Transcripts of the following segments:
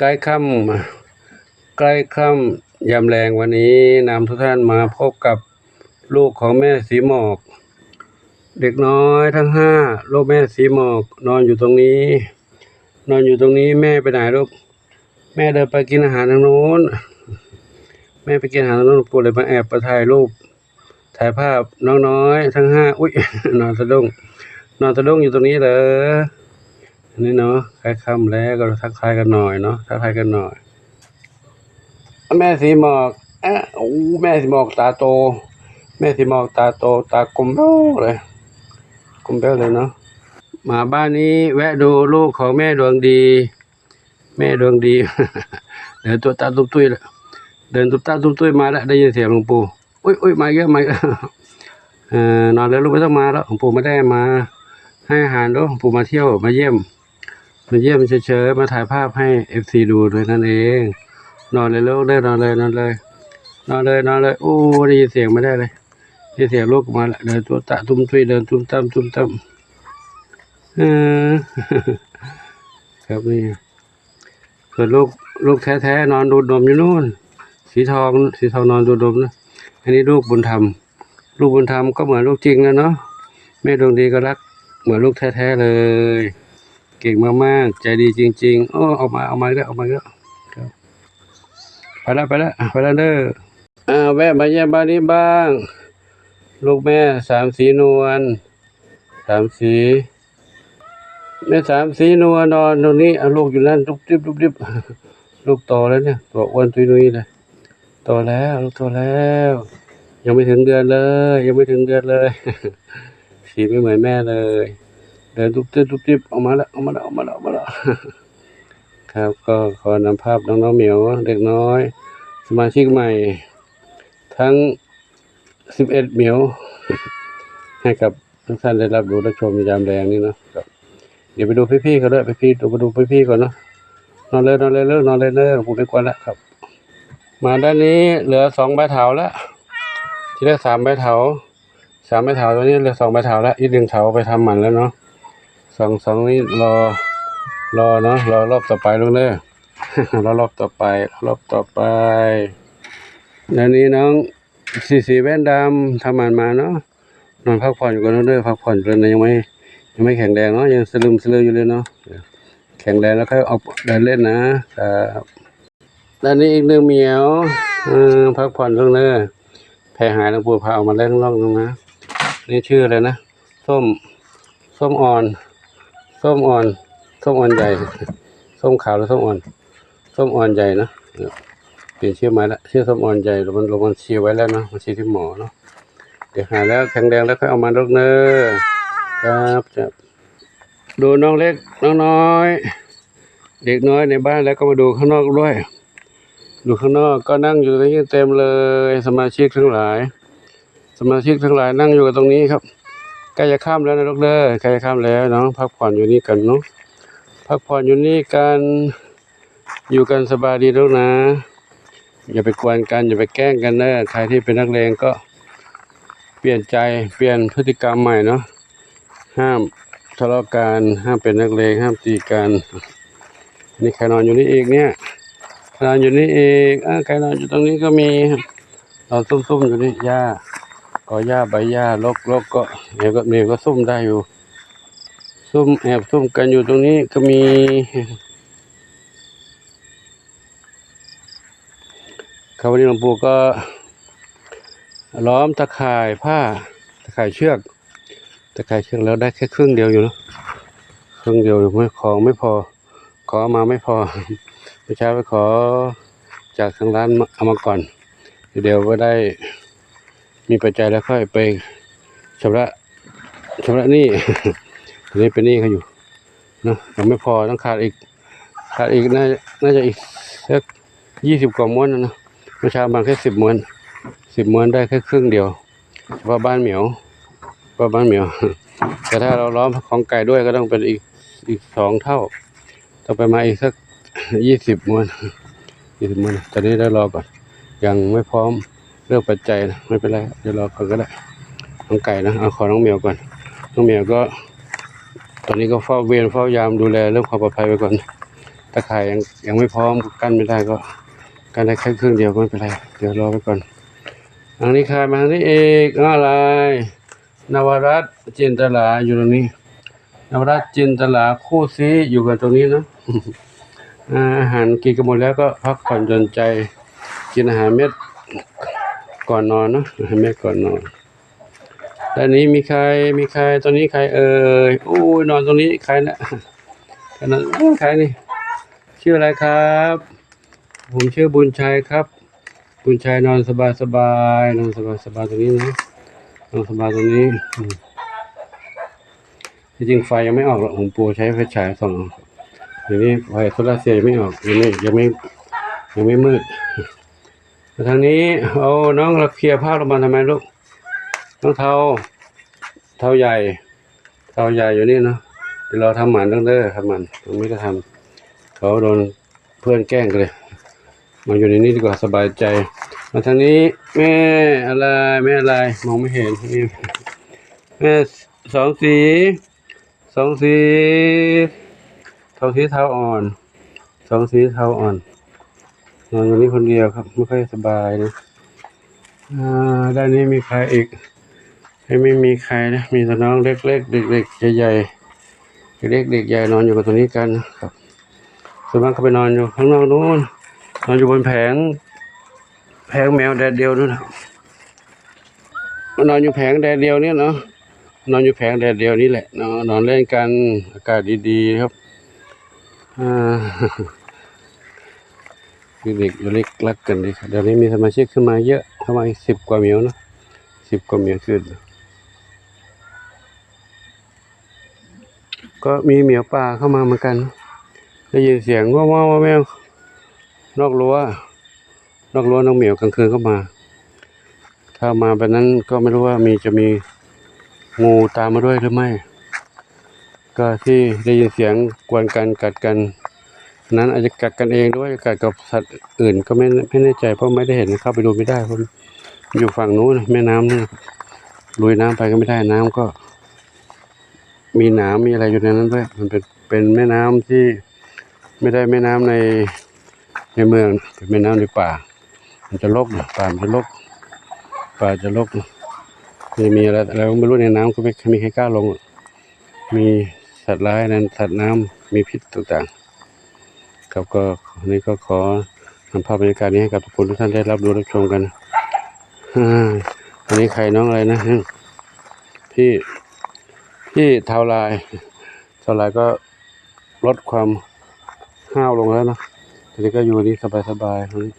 ใกล้ค่ำใกล้ค่ำยามแรงวันนี้นำทุกท่านมาพบกับลูกของแม่สีหมอก เด็กน้อยทั้งห้าลูกแม่สีหมอก นอนอยู่ตรงนี้ นอนอยู่ตรงนี้แม่ไปไหนลูกแม่เดินไปกินอาหารทางโน้น แม่ไปกินอาหารทางโน้นปู่เลยมาแอบมาถ่ายรูปถ่ายภาพน้องน้อยทั้งห้าอุ้ยนอนสะดุ้งนอนสะดุ้งอยู่ตรงนี้เหรอ อันนี้เนาะใกล้ค่ำแล้วก็ทักทายกันหน่อยเนาะทักทายกันหน่อย แม่สีหมอกอะโอ้แม่สีหมอกตาโต แม่สีหมอกตาโต ตากลมเบ้าเลยกลมเบ้าเลยเนาะมาบ้านนี้แวะดูลูกของแม่ดวงดี แม่ดวงดี เดินตัวตาตุ้มตุ้ยล้วเดินตุ้มตาตุ้มตุ้ยมาแล้วได้ยินเสียงหลวงปู่อุ้ยอุ้ยมาเยอะมาเอออนอนแล้วลูกไม่ต้องมาแล้วหลวงปู่ไม่ได้มา ให้อาหารด้วยหลวงปู่มาเที่ยวมาเยี่ยม มาเยี่ยมเฉยๆมาถ่ายภาพให้เอฟซีดูด้วยนั่นเอง นอนเลยลูกได้นอนเลยนอนเลยนอนเลยนอนเลยโอ้ได้ยินเสียงไม่ได้เลยได้เสียงลูกมาล้วเดินตัวตะตุ้มตุยเดินตุ้มตั้มตุ้มตั้มครับนี่ส่วนลูกลูกแท้ๆนอนดูดนมอยู่นู่น สีทองสีทองนอนดูดนมนะอันนี้ลูกบุญธรรมลูกบุญธรรมก็เหมือนลูกจริงนะเนาะแม่ดวงดีก็รัก เหมือนลูกแท้ๆเลย ก่งมากๆ ใจดีจริง ๆ โอ้ออกมาเอามาแล้วเอามาแล้วครับไปแล้วไปแล้วไปแล้วเด้ออ่าแวะมาเยี่ยมบ้านนี้บ้าง ลูกแม่สามสีนวลสามสีแม่สามสีนวลนอนตรงนี้เอาลูกอยู่นั่นทุบทิบทุบทิบลูกโตแล้วเนี่ยตัวอ้วนตุยนุยเลยโตแล้วลูกโตแล้ว ยังไม่ถึงเดือนเลย ยังไม่ถึงเดือนเลยสีไม่เหมือนแม่เลย เดินทุบทิบทุบทิบออกมาแล้วออกมาแล้วออกมาแล้วออกมาแล้วครับก็ขอนำภาพน้องๆเหมียวเด็กน้อย สมาชิกใหม่ ทั้งสิบเอ็ดเหมียว ให้กับทุกท่านได้รับรู้และชมยามแดงนี่เนาะเดี๋ยวไปดูพี่ๆเขาด้วยพี่ๆดูไปดูพี่ๆก่อนเนาะนอนเลยนอนเลยเลิกนอนเลยเลิกผมไม่กวนแล้วครับ มาด้านนี้เหลือสองใบเถาแล้วที่แรกสามใบเถาสามใบเถาตัวนี้เหลือสองใบเถาแล้วอีกหนึ่งเถาไปทำหมันแล้วเนาะ สองสองนี้รอ รอเนาะรอรอบต่อไปลูกเด้อรอรอบต่อไป รอบต่อไปด้านนี้น้องสีสีแว่นดำทำหมันมาเนาะนอนพักผ่อนอยู่กันเด้อพักผ่อนอยู่เลยนะยังไม่ยังไม่แข็งแรงเนาะยังสลืมสลืออยู่เลยเนาะแข็งแรงแล้วค่อยเอาเดินเล่นนะครับด้านนี้อีกหนึ่งเหมียวพักผ่อนเรื่องเด้อแผลหายหลวปู่พาออกมาเล่นร่องนึงนะนี่ชื่ออะไรนะส้มส้มอ่อน ส้มอ่อนส้มอ่อนใหญ่ส้มขาวหรือส้มอ่อนส้มอ่อนใหญ่นะเปลี่ยนชื่อใหม่ละชื่อส้มอ่อนใหญ่เรามันเรามันชี้ไว้แล้วเนาะมันชี้ที่หมอเนาะเดี๋ยวหายแล้วแข็งแรงแล้วค่อยเอามาลูกเนอครับจะดูน้องเล็กน้องน้อย เด็กน้อยในบ้านแล้วก็มาดูข้างนอกด้วย ดูข้างนอกก็นั่งอยู่ตรงนี้เต็มเลย สมาชิกทั้งหลาย สมาชิกทั้งหลายนั่งอยู่กันตรงนี้ครับ ใกล้จะข้ามแล้วนะลูกเด้อใกล้จะข้ามแล้วเนาะพักผ่อนอยู่นี่กันเนาะพักผ่อนอยู่นี่กันอยู่กันสบายดีล้วนะ อย่าไปกวนกันอย่าไปแกล้งกันนะใครที่เป็นนักเลงก็เปลี่ยนใจเปลี่ยนพฤติกรรมใหม่เนาะห้ามทะเลาะกันห้ามเป็นนักเลงห้ามตีกันนี่ใครนอนอยู่นี่เอีกเนี่ยนอนอยู่นี่อีกอ่าใครนอนอยู่ตรงนี้ก็มีนอนซุ่มๆอยู่นี่หญ้า ก็หญ้าใบหญ้าลกๆก็เดี๋ยวก็เดวก็ซุ่มได้อยู่ ซุ่มแอบซุ่มกันอยู่ตรงนี้ก็มีครับวันนี้หลวงปู่ก็ล้อมตะข่ายผ้าตะข่ายเชือกตะข่ายเชือกแล้วได้แค่ครึ่งเดียวอยู่เนะครึ่งเดียวอยู่ไม่ของไม่พอ ขอมาไม่พอเมื่อเช้าไปขอจากทางร้านเอามาก่อน เดี๋ยวก็ได้ มีปัจจัยแล้วค่อยไปชำระชำระหนี้ตอนนี้เป็นหนี้เขาอยู่เนะยังไม่พอต้องขาดอีก ขาดอีกน่าน่าจะอีกสักยี่สิบกว่าม้วนนะเนอะเมื่อเช้ามาแค่สิบม้วนสิบม้วนได้แค่ครึ่งเดียวเฉพาะบ้านเหมียวเฉพาะบ้านเหมียวแต่ถ้าเราล้อมของไก่ด้วยก็ต้องเป็นอีกอีกสองเท่าต้องไปมาอีกสักยี่สิบม้วนยี่สิบม้วนตอนนี้ได้รอก่อนยังไม่พร้อม เรื่องปัจจัยนะไม่เป็นไรเดี๋ยวรอก่อนก็ได้น้องไก่นะเอาขอน้องเมียวก่อนน้องเมียวก็ ตอนนี้ก็เฝ้าเวรเฝ้ายามดูแลเรื่องความปลอดภัยไปก่อนตะข่ายยังยังไม่พร้อมกั้นไม่ได้ก็กั้นได้แค่ครึ่งเดียวก็ไม่เป็นไรเดี๋ยวรอไปก่อนทางนี้คายมาทางนี้เอกอ้าวอะไรนวรัตจินตลาอยู่ตรงนี้ นวรัตจินตลาคู่ซีอยู่กันตรงนี้นะอาอาหารกินกันหมดแล้วก็พักผ่อนหย่อนใจ กินอาหารเม็ด ก่อนนอนเนอะอาหารเม็ดก่อนนอนด้านนี้มีใครมีใครตอนนี้ใครเอ่ยโอ้ยนอนตรงนี้ใครนะใครนอนเอ้ใครนี่ชื่ออะไรครับ ผมชื่อบุญชัยครับ บุญชัยนอนสบายสบายนอนสบายสบายตรงนี้นะนอนสบายตรงนี้ที่จริงไฟยังไม่ออกหรอกผมปูใช้ไฟฉายส่องอาเดี๋ยวนี้ไฟโซลาร์เซลล์ยังไม่ออกยังไม่ยังไม่ยังไม่มืด ทางนี้เอาน้องระเคลียร์ผ้าลงมาทำไมลูกน้องเทาเทาใหญ่เทาใหญ่อยู่นี่เนาะเดี๋ยวเราทำหมันตั้งเด้อทำหมันตรงนี้ก็ทำเขาโดนเพื่อนแกล้งกันเลยมาอยู่ในนี้ดีกว่าสบายใจ มาทางนี้แม่อะไรแม่อะไรมองไม่เห็นนี่แม่สองสีสองสีสองสีเทาอ่อนสองสีเทาอ่อน นอนอยู่นี้คนเดียวครับ ไม่ค่อยสบายนะด้านนี้มีใครอีกไม่ไม่มีใครนะ มีแต่น้องเล็กๆเด็กๆใหญ่ๆเด็กๆเด็กใหญ่นอนอยู่กับตรงนี้กันนะครับส่วนมากเขาไปนอนอยู่ข้างนอกนู้นนอนอยู่บนแผง แผงแมวแดดเดียวนู่นนะนอนอยู่แผงแดดเดียวเนี่ยเนาะนอนอยู่แผงแดดเดียวนี่แหละนาะนอนเล่นกันอากาศดีๆครับอ่า เด็กๆเล็กรักกันดีครับเดี๋ยวนี้มีสมาชิกขึ้นมาเยอะเข้ามาสิบกว่าเมียวนะสิบกว่าเมียวขึ้น ก็มีเหมียวป่าเข้ามาเหมือนกันได้ยินเสียงว่าว่าว่าแมวนอกรั้วนอกรั้วน้องเหมียวกลางคืนเข้ามา ถ้ามาแบบนั้นก็ไม่รู้ว่ามีจะมีงูตามมาด้วยหรือไม่ ก็ที่ได้ยินเสียงกวนกันกัดกัน นั้นอาจจะกัดกันเองด้วยกัดกับสัตว์อื่นก็ไม่ไม่แน่ใจเพราะไม่ได้เห็นเข้าไปดูไม่ได้เพราะอยู่ฝั่งนู้นแม่น้ำนี่ลุยน้ำไปก็ไม่ได้น้ำก็ มีหนามมีอะไรอยู่ในนั้นด้วยมันเป็นเป็นแม่น้ำที่ไม่ได้แม่น้ำในในเมืองเป็นแม่น้ำในป่า มันจะลกป่ามันจะลกป่าจะลกมีมีอะไรอะไรก็ไม่รู้ในน้ำก็ไม่มีใครกล้าลง มีสัตว์ร้ายนั้นสัตว์น้ำมีพิษต่างๆ ครับ ก็วันนี้ก็ขอนำภาพบรรยากาศนี้ให้กับทุกคนทุกท่านได้รับรู้รับชมกันอันนี้ใครน้องอะไรนะพี่พี่เทาลายเทาลายก็ลดความห้าวลงแล้วนะทีนี้ก็อยู่นี่สบายๆตรงนี้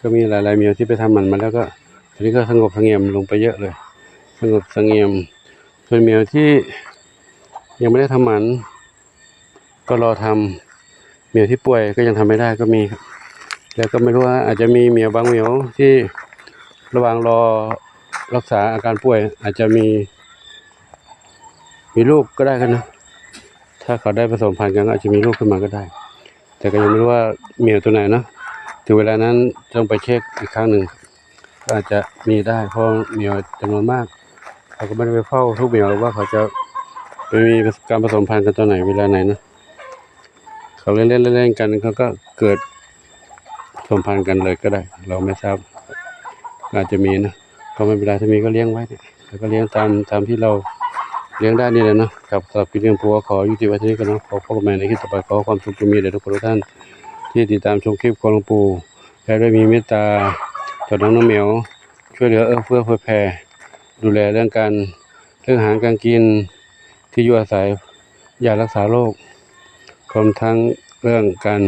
ก็มีหลายๆเมียวที่ไปทำหมันมาแล้วก็ทีนี้ก็สงบสงี่ยมลงไปเยอะเลย สงบสงี่ยมส่วนเมียวที่ยังไม่ได้ทำหมัน ก็รอทำเมียวที่ป่วยก็ยังทำไม่ได้ก็มีครับแล้วก็ไม่รู้ว่าอาจจะมีเมียวบางเมียวที่ระหว่างรอรักษาอาการป่วย อาจจะมี มีลูกก็ได้กันนะถ้าเขาได้ผสมพันธุ์กันอาจจะมีลูกขึ้นมาก็ได้ แต่ก็ยังไม่รู้ว่าเหมียวตัวไหนเนาะถึงเวลานั้นต้องไปเช็คอีกครั้งหนึ่งก็อาจจะมีได้เพราะเหมียวจำนวนมากเขาก็ไม่ได้ไปเฝ้าทุกเหมียวหรอกว่าเขาจะไปมีการผสมพันธุ์กันตัวไหนเวลาไหนนะ เขาเล่นเล่นเล่นๆกันเขาก็เกิดสมพันธ์กันเลยก็ได้ เราไม่ทราบอาจจะมีนะก็ไม่เป็นไรถ้ามีก็เลี้ยงไว้เนี่ยแล้วก็เลี้ยงตามตามที่เราเลี้ยงได้นี่แหละนาะกับสำหรับพี่เลี้ยงผัวขอยุติไว้ที่นี้กันนะขอพ่อกับแม่ในคลิปต่อไปขอความสุขจงมีแด่ทุกคนทุกท่าน ที่ติดตามชมคลิปของหลวงปู่และด้วยมีเมตตาต่อน้องน้องเหมียวช่วยเหลือเอื้อเฟื้อเผื่อแผ่ดูแลเรื่องการเรื่องอาหารการกินที่อยู่อาศัยยารักษาโรค รวมทั้งเรื่องการ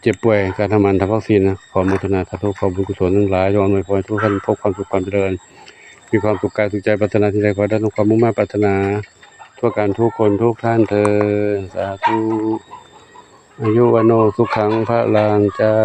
เจ็บป่วยการทำมันทำวัคซีนนะขออนุโมทนาสาธุขอบุญกุศลทั้งหลายยอำนวยพรทุกท่านพบความสุขความเจริญ มีความสุขกายสุขใจปรารถนาที่ใดขอได้ทุกความมุ่งมั่นปรารถนา ทั่วการทุกคนทุกท่านเธอสาธุอายุวันโนสุขังพระลางเจ้า